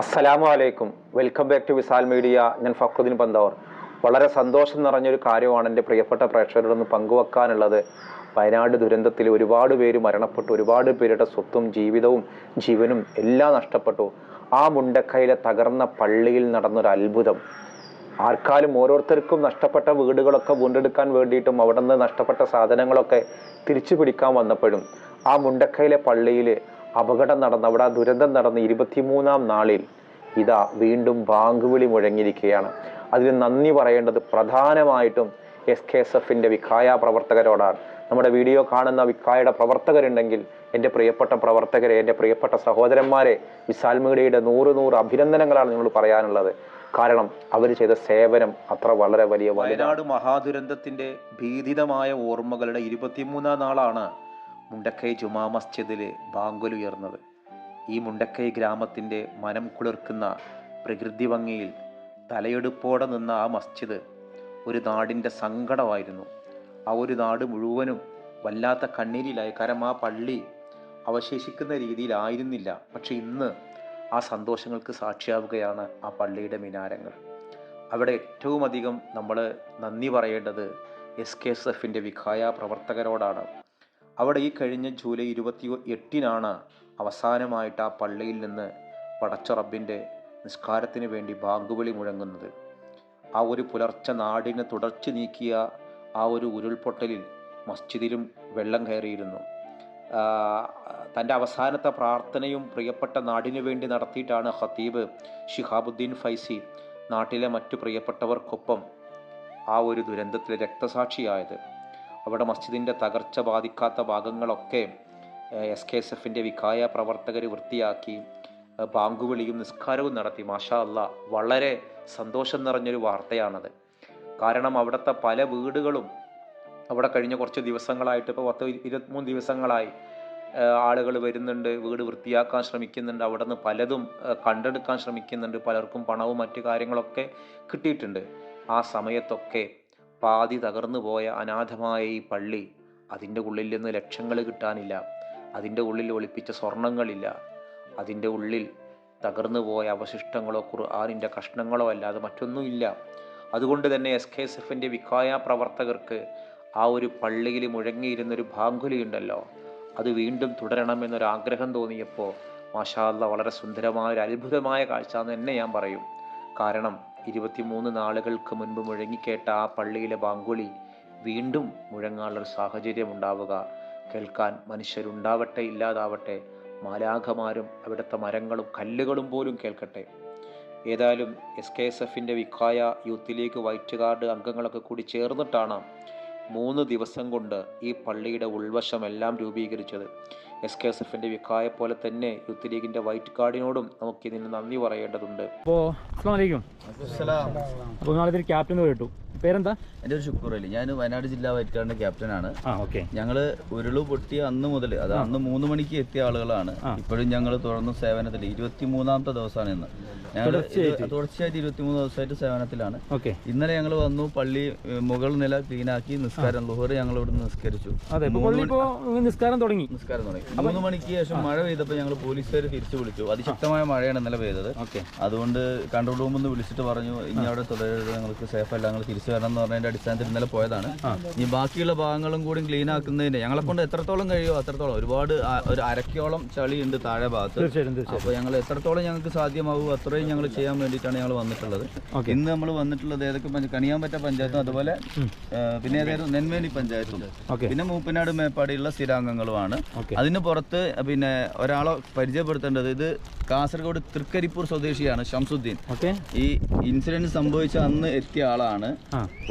അസ്സലാമു അലൈക്കും welcome back to Visal media ഞാൻ ഫക്രുദ്ദീൻ പന്തവർ. വളരെ സന്തോഷം നിറഞ്ഞൊരു കാര്യമാണ് എന്റെ പ്രിയപ്പെട്ട പ്രേക്ഷകരോടൊന്ന് പങ്കുവെക്കാനുള്ളത്. വയനാട് ദുരന്തത്തിൽ ഒരുപാട് പേര് മരണപ്പെട്ടു. ഒരുപാട് പേരുടെ സ്വത്തും ജീവിതവും ജീവനും എല്ലാം നഷ്ടപ്പെട്ടു. ആ മുണ്ടക്കയിലെ തകർന്ന പള്ളിയിൽ നടന്നൊരു അത്ഭുതം. ആർക്കാലും ഓരോരുത്തർക്കും നഷ്ടപ്പെട്ട വീടുകളൊക്കെ വീണ്ടെടുക്കാൻ വേണ്ടിയിട്ടും അവിടെ നിന്ന് നഷ്ടപ്പെട്ട സാധനങ്ങളൊക്കെ തിരിച്ചു പിടിക്കാൻ വന്നപ്പോഴും ആ മുണ്ടക്കയിലെ പള്ളിയിൽ അപകടം നടന്ന അവിടെ ആ ദുരന്തം നടന്ന ഇരുപത്തിമൂന്നാം നാളിൽ ഇതാ വീണ്ടും ബാങ്കുവിളി മുഴങ്ങിയിരിക്കുകയാണ്. അതിന് നന്ദി പറയേണ്ടത് പ്രധാനമായിട്ടും എസ് കെ എസ് എഫിന്റെ വിഖായ പ്രവർത്തകരോടാണ്. നമ്മുടെ വീഡിയോ കാണുന്ന വിഖായയുടെ പ്രവർത്തകരുണ്ടെങ്കിൽ എന്റെ പ്രിയപ്പെട്ട പ്രവർത്തകരെ എന്റെ പ്രിയപ്പെട്ട സഹോദരന്മാരെ വിശാൽ മീഡിയയുടെ നൂറ് നൂറ് അഭിനന്ദനങ്ങളാണ് നിങ്ങൾ പറയാനുള്ളത്. കാരണം അവർ ചെയ്ത സേവനം അത്ര വളരെ വലിയ വയനാട് മഹാദുരന്തത്തിന്റെ ഭീതിതമായ ഓർമ്മകളുടെ ഇരുപത്തിമൂന്നാം നാളാണ് മുണ്ടക്കൈ ജുമാ മസ്ജിദിൽ ബാങ്കുലുയർന്നത് ഈ മുണ്ടക്കൈ ഗ്രാമത്തിന്റെ മനം കുളിർക്കുന്ന പ്രകൃതി ഭംഗിയിൽ തലയെടുപ്പോടെ നിന്ന ആ മസ്ജിദ് ഒരു നാടിന്റെ സങ്കടമായിരുന്നു. ആ ഒരു നാട് മുഴുവനും വല്ലാത്ത കണ്ണീരിലായി. കാരണം ആ പള്ളി അവശേഷിക്കുന്ന രീതിയിലായിരുന്നില്ല. പക്ഷെ ഇന്ന് ആ സന്തോഷങ്ങൾക്ക് സാക്ഷിയാവുകയാണ് ആ പള്ളിയുടെ മിനാരങ്ങൾ. അവിടെ ഏറ്റവും അധികം നമ്മൾ നന്ദി പറയേണ്ടത് എസ് കെ എസ് എഫിന്റെ വിഖായ പ്രവർത്തകരോടാണ്. അവിടെ ഈ കഴിഞ്ഞ ജൂലൈ ഇരുപത്തി എട്ടിനാണ് അവസാനമായിട്ട് ആ പള്ളിയിൽ നിന്ന് പടച്ച റബ്ബിന്റെ നിസ്കാരത്തിന് വേണ്ടി ബാങ്കുവിളി മുഴങ്ങുന്നത്. ആ ഒരു പുലർച്ചെ നാടിനെ തുടർച്ചു നീക്കിയ ആ ഒരു ഉരുൾപൊട്ടലിൽ മസ്ജിദിലും വെള്ളം കയറിയിരുന്നു. തന്റെ അവസാനത്തെ പ്രാർത്ഥനയും പ്രിയപ്പെട്ട നാടിനു വേണ്ടി നടത്തിയിട്ടാണ് ഖത്തീബ് ഷിഹാബുദ്ദീൻ ഫൈസി നാട്ടിലെ മറ്റു പ്രിയപ്പെട്ടവർക്കൊപ്പം ആ ഒരു ദുരന്തത്തിൽ രക്തസാക്ഷിയായത്. അവിടെ മസ്ജിദിന്റെ തകർച്ച ബാധിക്കാത്ത ഭാഗങ്ങളൊക്കെ എസ് കെ എസ് എഫിന്റെ വിഖായ പ്രവർത്തകർ വൃത്തിയാക്കി ബാങ്കുവിളിയും നിസ്കാരവും നടത്തി. മാഷാ അല്ല വളരെ സന്തോഷം നിറഞ്ഞൊരു വാർത്തയാണത്. കാരണം അവിടുത്തെ പല വീടുകളും അവിടെ കഴിഞ്ഞ കുറച്ച് ദിവസങ്ങളായിട്ട് ഇപ്പോൾ പത്ത് ഇരുപത്തിമൂന്ന് ദിവസങ്ങളായി ആളുകൾ വരുന്നുണ്ട് വീട് വൃത്തിയാക്കാൻ ശ്രമിക്കുന്നുണ്ട് അവിടെ നിന്ന് പലതും കണ്ടെടുക്കാൻ ശ്രമിക്കുന്നുണ്ട് പലർക്കും പണവും മറ്റു കാര്യങ്ങളൊക്കെ കിട്ടിയിട്ടുണ്ട്. ആ സമയത്തൊക്കെ പാതി തകർന്നു പോയ അനാഥമായ ഈ പള്ളി അതിന്റെ ഉള്ളിൽ നിന്ന് ലക്ഷങ്ങൾ കിട്ടാനില്ല. അതിന്റെ ഉള്ളിൽ ഒളിപ്പിച്ച സ്വർണങ്ങളില്ല. അതിന്റെ ഉള്ളിൽ തകർന്നു പോയ അവശിഷ്ടങ്ങളോ ഖുർആാനിന്റെ കഷ്ണങ്ങളോ അല്ലാതെ മറ്റൊന്നുമില്ല. അതുകൊണ്ട് തന്നെ എസ് കെ എസ് എഫിന്റെ വിഖായ പ്രവർത്തകർക്ക് ആ ഒരു പള്ളിയിൽ മുഴങ്ങിയിരുന്നൊരു ഭാങ്കുലിയുണ്ടല്ലോ. അത് വീണ്ടും തുടരണമെന്നൊരാഗ്രഹം തോന്നിയപ്പോൾ മാഷാല്ല വളരെ സുന്ദരമായ ഒരു അത്ഭുതമായ കാഴ്ച എന്ന് തന്നെ ഞാൻ പറയും. കാരണം ഇരുപത്തിമൂന്ന് നാളുകൾക്ക് മുൻപ് മുഴങ്ങിക്കേട്ട ആ പള്ളിയിലെ ബാങ്കുളി വീണ്ടും മുഴങ്ങാനുള്ളൊരു സാഹചര്യം ഉണ്ടാവുക കേൾക്കാൻ മനുഷ്യരുണ്ടാവട്ടെ ഇല്ലാതാവട്ടെ മാലാഖമാരും അവിടുത്തെ മരങ്ങളും കല്ലുകളും പോലും കേൾക്കട്ടെ. ഏതായാലും എസ് കെ എസ് എഫിന്റെ Vikhaya Youth League white card അംഗങ്ങളൊക്കെ കൂടി ചേർന്നിട്ടാണ് മൂന്ന് ദിവസം കൊണ്ട് ഈ പള്ളിയുടെ ഉൾവശമെല്ലാം രൂപീകരിച്ചത്. എസ് കെ എസ് എഫിന്റെ വിഖായ പോലെ തന്നെ യൂത്ത് ലീഗിന്റെ വൈറ്റ് കാർഡിനോടും നമുക്ക് ഇതിന് നന്ദി പറയേണ്ടതുണ്ട്. അപ്പോൾ അസ്സാം വലൈക്കും അപ്പോൾ നിങ്ങളിതിൽ ക്യാപ്റ്റൻ കേട്ടു പേരെന്താ? എന്റെ ഒരു ശുക്കൂർ അലി. ഞാൻ വയനാട് ജില്ലാ വൈറ്റ് കാർഡിന്റെ ക്യാപ്റ്റനാണ്. ഞങ്ങൾ ഉരുൾ പൊട്ടിയ അന്ന് മുതൽ അത് അന്ന് മൂന്ന് മണിക്ക് എത്തിയ ആളുകളാണ്. ഇപ്പോഴും ഞങ്ങൾ തുടർന്ന് സേവനത്തിൽ ഇരുപത്തി മൂന്നാമത്തെ ദിവസമാണ് ഇന്ന്. ഞങ്ങൾ തുടർച്ചയായിട്ട്. ഇരുപത്തിമൂന്ന് ദിവസമായിട്ട് സേവനത്തിലാണ്. ഇന്നലെ ഞങ്ങൾ വന്നു പള്ളി മുകൾ നില ക്ലീനാക്കി നിസ്കാരം ലുഹർ ഞങ്ങൾ ഇവിടെ നിസ്കരിച്ചു. നിസ്കാരം തുടങ്ങി? നിസ്കാരം തുടങ്ങി. മൂന്ന് മണിക്ക് ശേഷം മഴ പെയ്തപ്പോൾ ഞങ്ങൾ പോലീസുകാർ തിരിച്ചു വിളിച്ചു. അതിശക്തമായ മഴയാണ് ഇന്നലെ പെയ്തത്. അതുകൊണ്ട് കൺട്രോൾ റൂമിൽ നിന്ന് വിളിച്ചിട്ട് പറഞ്ഞു ഇനി അവിടെ തുടരരുത് ഞങ്ങൾക്ക് സേഫ് അല്ല ഞങ്ങൾ തിരിച്ചു വരണം എന്ന് പറഞ്ഞതിന്റെ അടിസ്ഥാനത്തിൽ ഇന്നലെ പോയതാണ്. ഈ ബാക്കിയുള്ള ഭാഗങ്ങളും കൂടി ക്ലീൻ ആക്കുന്നതിന് ഞങ്ങളെ കൊണ്ട് എത്രത്തോളം കഴിയുമോ അത്രത്തോളം ഒരുപാട് ഒരു അരക്കോളം ചളി ഉണ്ട് താഴെ ഭാഗത്ത്. അപ്പൊ അപ്പോൾ ഞങ്ങൾ എത്രത്തോളം ഞങ്ങൾക്ക് സാധ്യമാവും അത്രയും ഞങ്ങൾ ചെയ്യാൻ വേണ്ടിയിട്ടാണ് ഞങ്ങൾ വന്നിട്ടുള്ളത്. ഇന്ന് നമ്മൾ വന്നിട്ടുള്ളത് ഏതൊക്കെ കണിയാൻ പറ്റ പഞ്ചായത്തും അതുപോലെ പിന്നെ ഏതായിരുന്നു? നെന്മേനി പഞ്ചായത്തും. പിന്നെ മൂപ്പനാട് മേപ്പാടിയുള്ള സ്ഥിരാംഗങ്ങളുമാണ്. അതിന് പുറത്ത് പിന്നെ ഒരാളെ പരിചയപ്പെടുത്തേണ്ടത് ഇത് കാസർഗോഡ് തൃക്കരിപ്പൂർ സ്വദേശിയാണ് ഷംസുദ്ദീൻ. ഓക്കെ. ഈ ഇൻസിഡന്റ് സംഭവിച്ച അന്ന് എത്തിയ ആളാണ്.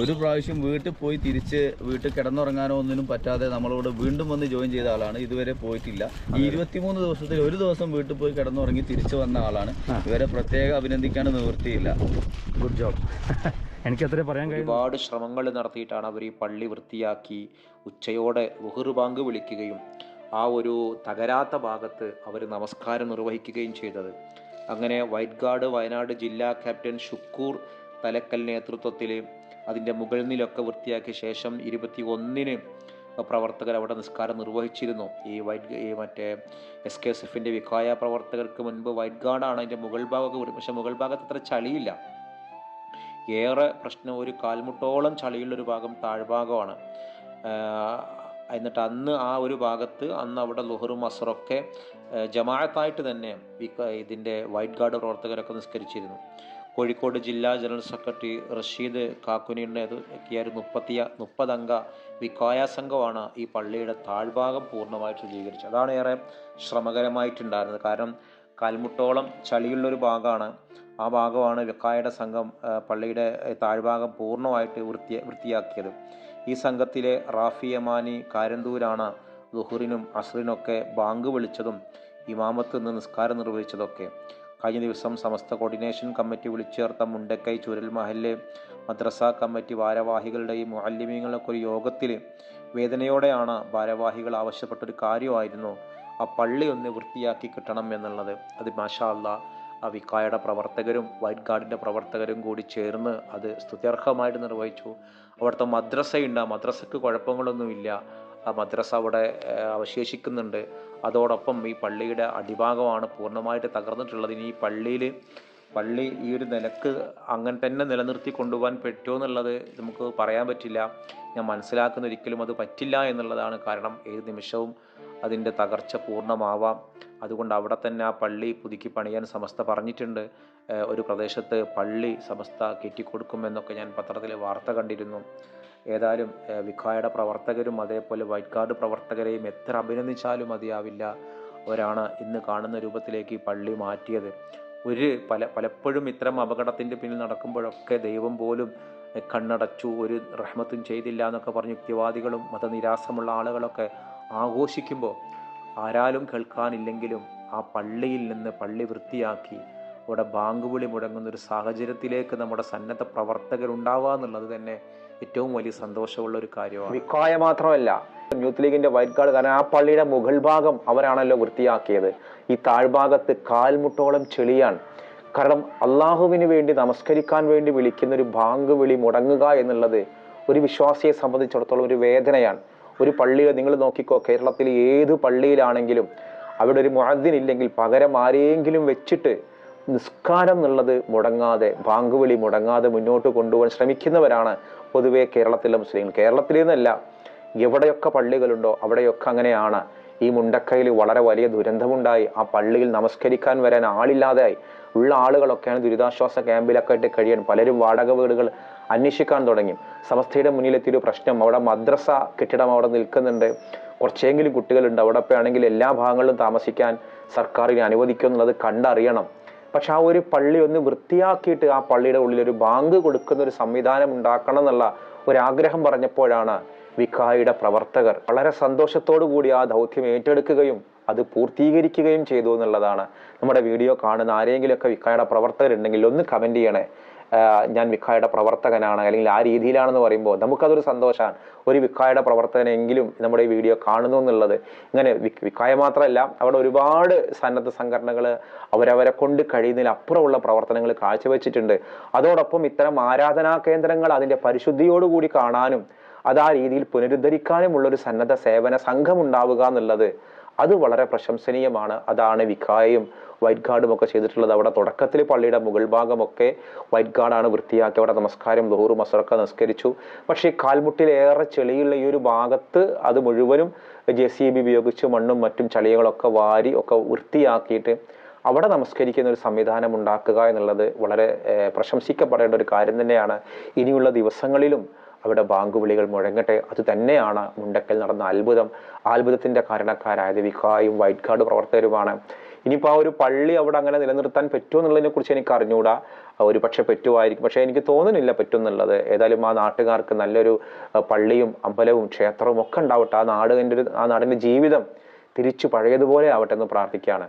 ഒരു പ്രാവശ്യം വീട്ടിൽ പോയി തിരിച്ച് വീട്ടിൽ കിടന്നുറങ്ങാനോ ഒന്നിനും പറ്റാതെ നമ്മളോട് വീണ്ടും വന്ന് ജോയിൻ ചെയ്ത ആളാണ്. ഇതുവരെ പോയിട്ടില്ല. ഈ ഇരുപത്തിമൂന്ന് ദിവസത്തിൽ ഒരു ദിവസം വീട്ടിൽ പോയി കിടന്നുറങ്ങി തിരിച്ചു വന്ന ആളാണ്. ഇവരെ പ്രത്യേക അഭിനന്ദിക്കാൻ നിവൃത്തിയില്ല. ഗുഡ് ജോബ് എനിക്ക് അത്ര പറയാൻ കഴിയും. ഒരുപാട് ശ്രമങ്ങൾ നടത്തിയിട്ടാണ് അവർ ഈ പള്ളി വൃത്തിയാക്കി ഉച്ചയോടെ ലുഹർ ബാങ്ക് വിളിക്കുകയും ആ ഒരു തകരാത്ത ഭാഗത്ത് അവർ നമസ്കാരം നിർവഹിക്കുകയും ചെയ്തത്. അങ്ങനെ വൈറ്റ് ഗാർഡ് വയനാട് ജില്ലാ ക്യാപ്റ്റൻ ഷുക്കൂർ തലക്കൽ നേതൃത്വത്തിൽ അതിന്റെ മുകളിൽ നിലൊക്കെ വൃത്തിയാക്കിയ ശേഷം ഇരുപത്തി ഒന്നിന് പ്രവർത്തകർ അവിടെ നിസ്കാരം നിർവഹിച്ചിരുന്നു. ഈ വൈറ്റ് ഈ മറ്റേ എസ് കെ എസ് എഫിന്റെ വിഖായ പ്രവർത്തകർക്ക് മുൻപ് വൈറ്റ് ഗാർഡാണ് അതിന്റെ മുകൾ ഭാഗമൊക്കെ പക്ഷേ മുകൾ ഭാഗത്ത് അത്ര ചളിയില്ല. ഏറെ പ്രശ്നം ഒരു കാൽമുട്ടോളം ചളിയുള്ളൊരു ഭാഗം താഴ്ഭാഗമാണ്. എന്നിട്ട് അന്ന് ആ ഒരു ഭാഗത്ത് അന്ന് അവിടെ ലുഹറും അസറൊക്കെ ജമാഅത്തായിട്ട് തന്നെ ഇതിന്റെ വൈറ്റ് ഗാർഡ് പ്രവർത്തകരൊക്കെ നിസ്കരിച്ചിരുന്നു. കോഴിക്കോട് ജില്ലാ ജനറൽ സെക്രട്ടറി റഷീദ് കാക്കുനിയുടെ നേതൃത്വത്തിയ ഒരു മുപ്പത്തി മുപ്പതംഗ വിക്കായ സംഘമാണ് ഈ പള്ളിയുടെ താഴ്ഭാഗം പൂർണമായിട്ട് ശുചീകരിച്ചത്. അതാണ് ഏറെ ശ്രമകരമായിട്ടുണ്ടായിരുന്നത്. കാരണം കാൽമുട്ടോളം ചളിയുള്ളൊരു ഭാഗമാണ്. ആ ഭാഗമാണ് വിക്കായുടെ സംഘം പള്ളിയുടെ താഴ്ഭാഗം പൂർണമായിട്ട് വൃത്തി വൃത്തിയാക്കിയത്. ഈ സംഘത്തിലെ റാഫി യമാനി കാരന്തൂരാണ് ലുഹുറിനും അസ്റിനൊക്കെ ബാങ്ക് വിളിച്ചതും ഇമാമത്ത് നിന്ന് നിസ്കാരം നിർവഹിച്ചതൊക്കെ. കഴിഞ്ഞ ദിവസം സമസ്ത കോർഡിനേഷൻ കമ്മിറ്റി വിളിച്ചേർത്ത മുണ്ടക്കൈ ചുരൽ മഹല്ലെ മദ്രസ കമ്മിറ്റി ഭാരവാഹികളുടെയും മാലിന്യങ്ങളൊക്കെ ഒരു യോഗത്തിൽ വേദനയോടെയാണ് ഭാരവാഹികൾ ആവശ്യപ്പെട്ടൊരു കാര്യമായിരുന്നു. ആ പള്ളി ഒന്ന് വൃത്തിയാക്കി കിട്ടണം എന്നുള്ളത്. അത് മാഷാല്ല ആ വിക്കായുടെ പ്രവർത്തകരും വൈറ്റ് ഗാർഡിന്റെ പ്രവർത്തകരും കൂടി ചേർന്ന് അത് സ്തുത്യർഹമായിട്ട് നിർവഹിച്ചു. അവിടുത്തെ മദ്രസയുണ്ട്. ആ മദ്രസക്ക് കുഴപ്പങ്ങളൊന്നുമില്ല. ആ മദ്രസ അവിടെ അവശേഷിക്കുന്നുണ്ട്. അതോടൊപ്പം ഈ പള്ളിയുടെ അടിഭാഗമാണ് പൂർണമായിട്ട് തകർന്നിട്ടുള്ളത്. ഇനി ഈ പള്ളിയിൽ പള്ളി ഈ ഒരു നിലയ്ക്ക് അങ്ങനെ തന്നെ നിലനിർത്തി കൊണ്ടുപോകാൻ പറ്റുമോ എന്നുള്ളത് നമുക്ക് പറയാൻ പറ്റില്ല. ഞാൻ മനസ്സിലാക്കുന്ന ഒരിക്കലും അത് പറ്റില്ല എന്നുള്ളതാണ് കാരണം. ഏത് നിമിഷവും അതിന്റെ തകർച്ച പൂർണമാവാം. അതുകൊണ്ട് അവിടെ തന്നെ ആ പള്ളി പുതുക്കി പണിയാൻ സമസ്ത പറഞ്ഞിട്ടുണ്ട്. ഒരു പ്രദേശത്ത് പള്ളി സമസ്ത കെട്ടിക്കൊടുക്കുമെന്നൊക്കെ ഞാൻ പത്രത്തിൽ വാർത്ത കണ്ടിരുന്നു. ഏതായാലും വിഖായുടെ പ്രവർത്തകരും അതേപോലെ വൈറ്റ് കാർഡ് പ്രവർത്തകരെയും എത്ര അഭിനന്ദിച്ചാലും മതിയാവില്ല അവരാണ് ഇന്ന് കാണുന്ന രൂപത്തിലേക്ക് പള്ളി മാറ്റിയത്. ഒരു പല പലപ്പോഴും ഇത്തരം അപകടത്തിന്റെ പിന്നിൽ നടക്കുമ്പോഴൊക്കെ ദൈവം പോലും കണ്ണടച്ചു ഒരു റഹ്മത്തും ചെയ്തില്ല എന്നൊക്കെ പറഞ്ഞ് യുക്തിവാദികളും മതനിരാസമുള്ള ആളുകളൊക്കെ ആഘോഷിക്കുമ്പോൾ ആരാലും കേൾക്കാനില്ലെങ്കിലും ആ പള്ളിയിൽ നിന്ന് പള്ളി വൃത്തിയാക്കി അവിടെ ബാങ്ക് വിളി മുടങ്ങുന്ന ഒരു സാഹചര്യത്തിലേക്ക് നമ്മുടെ സന്നദ്ധ പ്രവർത്തകരുണ്ടാവുക എന്നുള്ളത് തന്നെ ഏറ്റവും വലിയ സന്തോഷമുള്ള ഒരു കാര്യമാണ്. വിക്കായ മാത്രമല്ല യൂത്ത് ലീഗിന്റെ വൈറ്റ് കാർഡ് കാരണം ആ പള്ളിയുടെ മുകൾ ഭാഗം അവരാണല്ലോ വൃത്തിയാക്കിയത്. ഈ താഴ്ഭാഗത്ത് കാൽമുട്ടോളം ചെളിയാണ് കാരണം അള്ളാഹുവിന് വേണ്ടി നമസ്കരിക്കാൻ വേണ്ടി വിളിക്കുന്ന ഒരു ബാങ്ക് വിളി മുടങ്ങുക എന്നുള്ളത് ഒരു വിശ്വാസിയെ സംബന്ധിച്ചിടത്തോളം ഒരു വേദനയാണ്. ഒരു പള്ളിയിൽ നിങ്ങൾ നോക്കിക്കോ കേരളത്തിൽ ഏത് പള്ളിയിലാണെങ്കിലും അവിടെ ഒരു മുഅദ്ദിൻ ഇല്ലെങ്കിൽ പകരം ആരെയെങ്കിലും വെച്ചിട്ട് നിസ്കാരം എന്നുള്ളത് മുടങ്ങാതെ ബാങ്ക് വിളി മുടങ്ങാതെ മുന്നോട്ട് കൊണ്ടുപോകാൻ ശ്രമിക്കുന്നവരാണ് പൊതുവെ കേരളത്തിലെ മുസ്ലിങ്ങൾ. കേരളത്തിൽ നിന്നല്ല എവിടെയൊക്കെ പള്ളികളുണ്ടോ അവിടെയൊക്കെ അങ്ങനെയാണ്. ഈ മുണ്ടക്കയിൽ വളരെ വലിയ ദുരന്തമുണ്ടായി. ആ പള്ളിയിൽ നമസ്കരിക്കാൻ വരാൻ ആളില്ലാതെയായി. ഉള്ള ആളുകളൊക്കെയാണ് ദുരിതാശ്വാസ ക്യാമ്പിലൊക്കെ ആയിട്ട് കഴിയാൻ പലരും വാടക വീടുകൾ അന്വേഷിക്കാൻ തുടങ്ങി. സമസ്തയുടെ മുന്നിലെത്തിയൊരു പ്രശ്നം. അവിടെ മദ്രസ കെട്ടിടം അവിടെ നിൽക്കുന്നുണ്ട്. കുറച്ചെങ്കിലും കുട്ടികളുണ്ട്. അവിടെ ആണെങ്കിൽ എല്ലാ ഭാഗങ്ങളിലും താമസിക്കാൻ സർക്കാരിനെ അനുവദിക്കും എന്നുള്ളത് കണ്ടറിയണം. പക്ഷെ ആ ഒരു പള്ളി ഒന്ന് വൃത്തിയാക്കിയിട്ട് ആ പള്ളിയുടെ ഉള്ളിൽ ഒരു ബാങ്ക് കൊടുക്കുന്ന ഒരു സംവിധാനം ഉണ്ടാക്കണം എന്നുള്ള ഒരാഗ്രഹം പറഞ്ഞപ്പോഴാണ് വിഖായിയുടെ പ്രവർത്തകർ വളരെ സന്തോഷത്തോടു കൂടി ആ ദൗത്യം ഏറ്റെടുക്കുകയും അത് പൂർത്തീകരിക്കുകയും ചെയ്തു എന്നുള്ളതാണ് നമ്മുടെ വീഡിയോ കാണുന്ന ആരെങ്കിലുമൊക്കെ വിക്കായുടെ പ്രവർത്തകരുണ്ടെങ്കിൽ ഒന്ന് കമന്റ് ചെയ്യണേ. ഞാൻ വിക്കായുടെ പ്രവർത്തകനാണ് അല്ലെങ്കിൽ ആ രീതിയിലാണെന്ന് പറയുമ്പോൾ നമുക്കതൊരു സന്തോഷമാണ്. ഒരു വിക്കായുടെ പ്രവർത്തകനെങ്കിലും നമ്മുടെ ഈ വീഡിയോ കാണുന്നു എന്നുള്ളത്. ഇങ്ങനെ വിഖായ മാത്രമല്ല അവിടെ ഒരുപാട് സന്നദ്ധ സംഘടനകൾ അവരവരെ കൊണ്ട് കഴിയുന്നതിൽ അപ്പുറമുള്ള പ്രവർത്തനങ്ങൾ കാഴ്ചവെച്ചിട്ടുണ്ട്. അതോടൊപ്പം ഇത്തരം ആരാധനാ കേന്ദ്രങ്ങൾ അതിന്റെ പരിശുദ്ധിയോടുകൂടി കാണാനും അത് ആ രീതിയിൽ പുനരുദ്ധരിക്കാനുമുള്ള ഒരു സന്നദ്ധ സേവന സംഘം ഉണ്ടാവുക എന്നുള്ളത് അത് വളരെ പ്രശംസനീയമാണ്. അതാണ് വിഖായയും വൈറ്റ് ഗാർഡും ഒക്കെ ചെയ്തിട്ടുള്ളത്. അവിടെ തുടക്കത്തിൽ പള്ളിയുടെ മുകൾ ഭാഗമൊക്കെ വൈറ്റ് ഗാർഡാണ് വൃത്തിയാക്കി. അവിടെ നമസ്കാരം ദൂറും മസറക്ക നമസ്കരിച്ചു. പക്ഷേ കാൽമുട്ടിലേറെ ചെളിയുള്ള ഈ ഒരു ഭാഗത്ത് അത് മുഴുവനും ജെ സി ബി ഉപയോഗിച്ച് മണ്ണും മറ്റും ചളികളൊക്കെ വാരി ഒക്കെ വൃത്തിയാക്കിയിട്ട് അവിടെ നമസ്കരിക്കുന്ന ഒരു സംവിധാനം ഉണ്ടാക്കുക എന്നുള്ളത് വളരെ പ്രശംസിക്കപ്പെടേണ്ട ഒരു കാര്യം തന്നെയാണ്. ഇനിയുള്ള ദിവസങ്ങളിലും അവിടെ ബാങ്ക് വിളികൾ മുഴങ്ങട്ടെ. അത് തന്നെയാണ് മുണ്ടക്കൽ നടന്ന അത്ഭുതം. അത്ഭുതത്തിന്റെ കാരണക്കാരായത് വിഖായും വൈറ്റ് കാർഡ് പ്രവർത്തകരുമാണ്. ഇനിയിപ്പോൾ ആ ഒരു പള്ളി അവിടെ അങ്ങനെ നിലനിർത്താൻ പറ്റുമോ എന്നുള്ളതിനെ കുറിച്ച് എനിക്ക് അറിഞ്ഞുകൂടാ ഒരു പക്ഷെ പറ്റുമായിരിക്കും. പക്ഷേ എനിക്ക് തോന്നുന്നില്ല പറ്റും എന്നുള്ളത് ഏതായാലും ആ നാട്ടുകാർക്ക് നല്ലൊരു പള്ളിയും അമ്പലവും ക്ഷേത്രവും ഒക്കെ ഉണ്ടാവട്ടെ. ആ നാടിന്റെ ആ നാടിന്റെ ജീവിതം തിരിച്ചു പഴയതുപോലെ ആവട്ടെ എന്ന് പ്രാർത്ഥിക്കുകയാണ്.